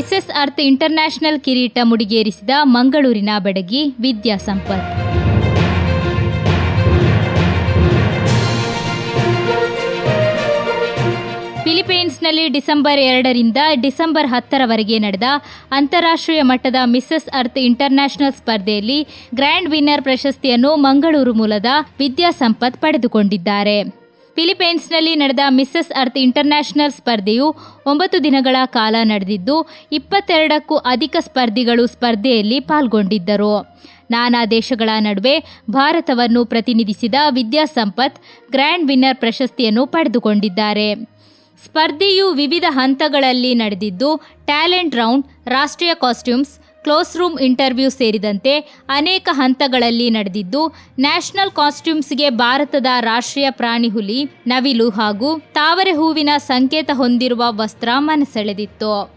Mrs earth international ಕಿರೀಟ ಮುಡಿಗೇರಿಸಿದ ಮಂಗಳೂರಿನ ಬೆಡಗಿ ವಿದ್ಯಾಸಂಪತ್ ಫಿಲಿಪೈನ್ಸ್ನಲ್ಲಿ December ಎರಡರಿಂದ ಡಿಸೆಂಬರ್ ಹತ್ತರವರೆಗೆ ನಡೆದ ಅಂತಾರಾಷ್ಟ್ರೀಯ ಮಟ್ಟದ ಮಿಸೆಸ್ ಅರ್ತ್ ಇಂಟರ್ನ್ಯಾಷನಲ್ ಸ್ಪರ್ಧೆಯಲ್ಲಿ ಗ್ರ್ಯಾಂಡ್ ವಿನ್ನರ್ ಪ್ರಶಸ್ತಿಯನ್ನು ಮಂಗಳೂರು ಮೂಲದ ವಿದ್ಯಾಸಂಪತ್ ಪಡೆದುಕೊಂಡಿದ್ದಾರೆ. ಫಿಲಿಪೈನ್ಸ್ನಲ್ಲಿ ನಡೆದ ಮಿಸ್ಸಸ್ ಅರ್ತ್ ಇಂಟರ್ನ್ಯಾಷನಲ್ ಸ್ಪರ್ಧೆಯು ಒಂಬತ್ತು ದಿನಗಳ ಕಾಲ ನಡೆದಿದ್ದು, ಇಪ್ಪತ್ತೆರಡಕ್ಕೂ ಅಧಿಕ ಸ್ಪರ್ಧಿಗಳು ಸ್ಪರ್ಧೆಯಲ್ಲಿ ಪಾಲ್ಗೊಂಡಿದ್ದರು. ನಾನಾ ದೇಶಗಳ ನಡುವೆ ಭಾರತವನ್ನು ಪ್ರತಿನಿಧಿಸಿದ ವಿದ್ಯಾ ಸಂಪತ್ ಗ್ರ್ಯಾಂಡ್ ವಿನ್ನರ್ ಪ್ರಶಸ್ತಿಯನ್ನು ಪಡೆದುಕೊಂಡಿದ್ದಾರೆ. ಸ್ಪರ್ಧೆಯು ವಿವಿಧ ಹಂತಗಳಲ್ಲಿ ನಡೆದಿದ್ದು, ಟ್ಯಾಲೆಂಟ್ ರೌಂಡ್, ರಾಷ್ಟ್ರೀಯ ಕಾಸ್ಟ್ಯೂಮ್ಸ್ ಕ್ಲೋಸ್ ರೂಮ್ ಇಂಟರ್ವ್ಯೂ ಸೇರಿದಂತೆ ಅನೇಕ ಹಂತಗಳಲ್ಲಿ ನಡೆದಿದ್ದು, ನ್ಯಾಷನಲ್ ಕಾಸ್ಟ್ಯೂಮ್ಸ್ಗೆ ಭಾರತದ ರಾಷ್ಟ್ರೀಯ ಪ್ರಾಣಿ ಹುಲಿ, ನವಿಲು ಹಾಗೂ ತಾವರೆ ಹೂವಿನ ಸಂಕೇತ ಹೊಂದಿರುವ ವಸ್ತ್ರ ಮನಸೆಳೆದಿತ್ತು.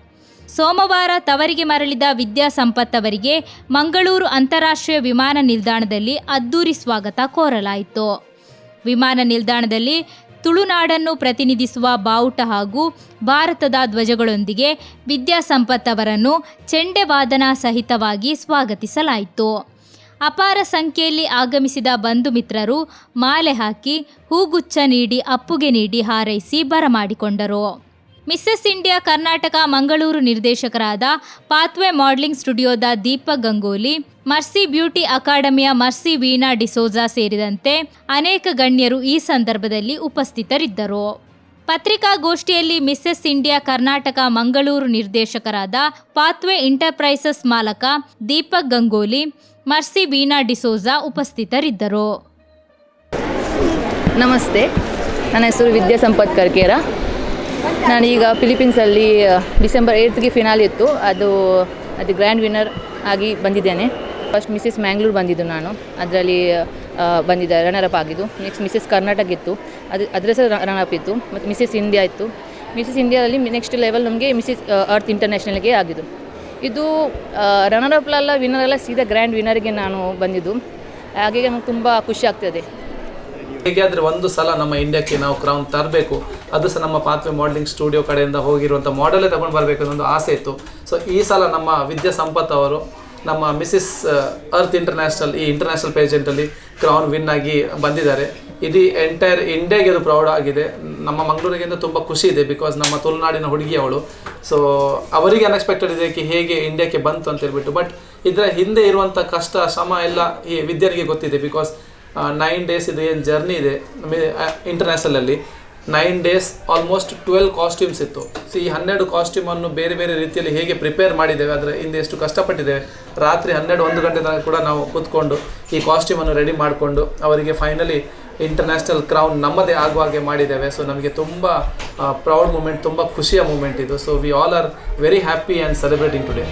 ಸೋಮವಾರ ತವರಿಗೆ ಮರಳಿದ ವಿದ್ಯಾ ಸಂಪತ್ ಅವರಿಗೆ ಮಂಗಳೂರು ಅಂತಾರಾಷ್ಟ್ರೀಯ ವಿಮಾನ ನಿಲ್ದಾಣದಲ್ಲಿ ಅದ್ದೂರಿ ಸ್ವಾಗತ ಕೋರಲಾಯಿತು. ವಿಮಾನ ನಿಲ್ದಾಣದಲ್ಲಿ ತುಳುನಾಡನ್ನು ಪ್ರತಿನಿಧಿಸುವ ಬಾವುಟ ಹಾಗೂ ಭಾರತದ ಧ್ವಜಗಳೊಂದಿಗೆ ವಿದ್ಯಾಸಂಪತ್ ಅವರನ್ನು ಚೆಂಡೆ ವಾದನ ಸಹಿತವಾಗಿ ಸ್ವಾಗತಿಸಲಾಯಿತು. ಅಪಾರ ಸಂಖ್ಯೆಯಲ್ಲಿ ಆಗಮಿಸಿದ ಬಂಧು ಮಿತ್ರರು ಮಾಲೆ ಹಾಕಿ ಹೂಗುಚ್ಛ ನೀಡಿ ಅಪ್ಪುಗೆ ನೀಡಿ ಹಾರೈಸಿ ಬರಮಾಡಿಕೊಂಡರು. ಮಿಸ್ಸೆಸ್ ಇಂಡಿಯಾ ಕರ್ನಾಟಕ ಮಂಗಳೂರು ನಿರ್ದೇಶಕರಾದ ಪಾತ್ವೆ ಮಾಡಲಿಂಗ್ ಸ್ಟುಡಿಯೋದ ದೀಪಕ್ ಗಂಗೋಲಿ, ಮರ್ಸಿ ಬ್ಯೂಟಿ ಅಕಾಡೆಮಿಯ ಮರ್ಸಿ ವೀಣಾ ಡಿಸೋಜಾ ಸೇರಿದಂತೆ ಅನೇಕ ಗಣ್ಯರು ಈ ಸಂದರ್ಭದಲ್ಲಿ ಉಪಸ್ಥಿತರಿದ್ದರು. ಪತ್ರಿಕಾಗೋಷ್ಠಿಯಲ್ಲಿ ಮಿಸ್ಸೆಸ್ ಇಂಡಿಯಾ ಕರ್ನಾಟಕ ಮಂಗಳೂರು ನಿರ್ದೇಶಕರಾದ ಪಾತ್ವೆ ಇಂಟರ್ಪ್ರೈಸಸ್ ಮಾಲಕ ದೀಪಕ್ ಗಂಗೋಲಿ, ಮರ್ಸಿ ವೀಣಾ ಡಿಸೋಜಾ ಉಪಸ್ಥಿತರಿದ್ದರು. ನಮಸ್ತೆ. ನನ್ನ ಹೆಸರು ವಿದ್ಯಾ ಸಂಪತ್ ಕರ್ಕೇರ. ನಾನೀಗ ಫಿಲಿಪೀನ್ಸಲ್ಲಿ ಡಿಸೆಂಬರ್ ಏಯ್ತ್ಗೆ ಫಿನಾಲ್ ಇತ್ತು. ಅದು ಅದು ಗ್ರ್ಯಾಂಡ್ ವಿನ್ನರ್ ಆಗಿ ಬಂದಿದ್ದೇನೆ. ಫಸ್ಟ್ ಮಿಸ್ಸಸ್ ಮ್ಯಾಂಗ್ಳೂರ್ ಬಂದಿದ್ದು ನಾನು. ಅದರಲ್ಲಿ ಬಂದಿದ್ದೆ ಅಪ್ ಆಗಿದ್ದು. ನೆಕ್ಸ್ಟ್ ಮಿಸ್ಸಸ್ ಕರ್ನಾಟಕ ಇತ್ತು. ಅದು, ಅದರ ಸಹ ಅಪ್ ಇತ್ತು. ಮತ್ತು ಮಿಸ್ಸಸ್ ಇಂಡಿಯಾ ಇತ್ತು. ಮಿಸ್ಸಸ್ ಇಂಡಿಯಾದಲ್ಲಿ ನೆಕ್ಸ್ಟ್ ಲೆವೆಲ್ ನಮಗೆ ಮಿಸ್ಸಸ್ ಅರ್ತ್ ಇಂಟರ್ನ್ಯಾಷನಲ್ಗೆ ಆಗಿದ್ದು. ಇದು ರನ್ನರ್ ವಿನ್ನರೆಲ್ಲ ಸೀದಾ ಗ್ರ್ಯಾಂಡ್ ವಿನ್ನರ್ಗೆ ನಾನು ಬಂದಿದ್ದು. ಹಾಗೆ ನಮ್ಗೆ ತುಂಬ ಖುಷಿ ಆಗ್ತದೆ. ಹೇಗಾದ್ರೆ ಒಂದು ಸಲ ನಮ್ಮ ಇಂಡಿಯಾಕ್ಕೆ ನಾವು ಕ್ರೌನ್ ತರಬೇಕು. ಅದು ಸಹ ನಮ್ಮ ಪಾತ್ವೆ ಮಾಡಲಿಂಗ್ ಸ್ಟುಡಿಯೋ ಕಡೆಯಿಂದ ಹೋಗಿರುವಂಥ ಮಾಡಲೇ ತಗೊಂಡು ಬರಬೇಕು ಅನ್ನೋ ಒಂದು ಆಸೆ ಇತ್ತು. ಸೊ ಈ ಸಲ ನಮ್ಮ ವಿದ್ಯಾ ಸಂಪತ್ ಅವರು ನಮ್ಮ ಮಿಸ್ಸಿಸ್ ಅರ್ತ್ ಇಂಟರ್ನ್ಯಾಷನಲ್ ಈ ಇಂಟರ್ನ್ಯಾಷನಲ್ ಪೇಜೆಂಟಲ್ಲಿ ಕ್ರೌನ್ ವಿನ್ ಆಗಿ ಬಂದಿದ್ದಾರೆ. ಇಡೀ ಎಂಟೈರ್ ಇಂಡಿಯಾಗೆ ಅದು ಪ್ರೌಡ್ ಆಗಿದೆ. ನಮ್ಮ ಮಂಗಳೂರಿಗಿಂತ ತುಂಬ ಖುಷಿ ಇದೆ ಬಿಕಾಸ್ ನಮ್ಮ ತುಳುನಾಡಿನ ಹುಡುಗಿ ಅವಳು. ಸೊ ಅವರಿಗೆ ಅನ್ಎಕ್ಸ್ಪೆಕ್ಟೆಡ್ ಇದಕ್ಕೆ ಹೇಗೆ ಇಂಡಿಯಾಕ್ಕೆ ಬಂತು ಅಂತ ಹೇಳ್ಬಿಟ್ಟು. ಬಟ್ ಇದರ ಹಿಂದೆ ಇರುವಂಥ ಕಷ್ಟ, ಶ್ರಮ ಎಲ್ಲ ಈ ವಿದ್ಯಾರ್ಥಿಗೆ ಗೊತ್ತಿದೆ ಬಿಕಾಸ್ ನೈನ್ ಡೇಸ್ ಇದು, ಏನು ಜರ್ನಿ ಇದೆ ಇಂಟರ್ನ್ಯಾಷನಲಲ್ಲಿ nine days almost twelve costumes ಇತ್ತು. ಸೊ ಈ ಹನ್ನೆರಡು ಕಾಸ್ಟ್ಯೂಮನ್ನು ಬೇರೆ ಬೇರೆ ರೀತಿಯಲ್ಲಿ ಹೇಗೆ ಪ್ರಿಪೇರ್ ಮಾಡಿದ್ದೇವೆ ಅದರ ಹಿಂದೆ ಎಷ್ಟು ಕಷ್ಟಪಟ್ಟಿದ್ದೇವೆ, ರಾತ್ರಿ ಹನ್ನೆರಡು, ಒಂದು ಗಂಟೆ ತನಕ ಕೂಡ ನಾವು ಕೂತ್ಕೊಂಡು ಈ ಕಾಸ್ಟ್ಯೂಮನ್ನು ರೆಡಿ ಮಾಡಿಕೊಂಡು ಅವರಿಗೆ ಫೈನಲಿ ಇಂಟರ್ನ್ಯಾಷನಲ್ ಕ್ರೌನ್ ನಮ್ಮದೇ ಆಗುವ ಹಾಗೆ ಮಾಡಿದ್ದೇವೆ. ಸೊ ನಮಗೆ ತುಂಬ ಪ್ರೌಡ್ ಮೂಮೆಂಟ್ ತುಂಬ ಖುಷಿಯ ಮೂಮೆಂಟ್ ಇದು. So we all are very happy and celebrating today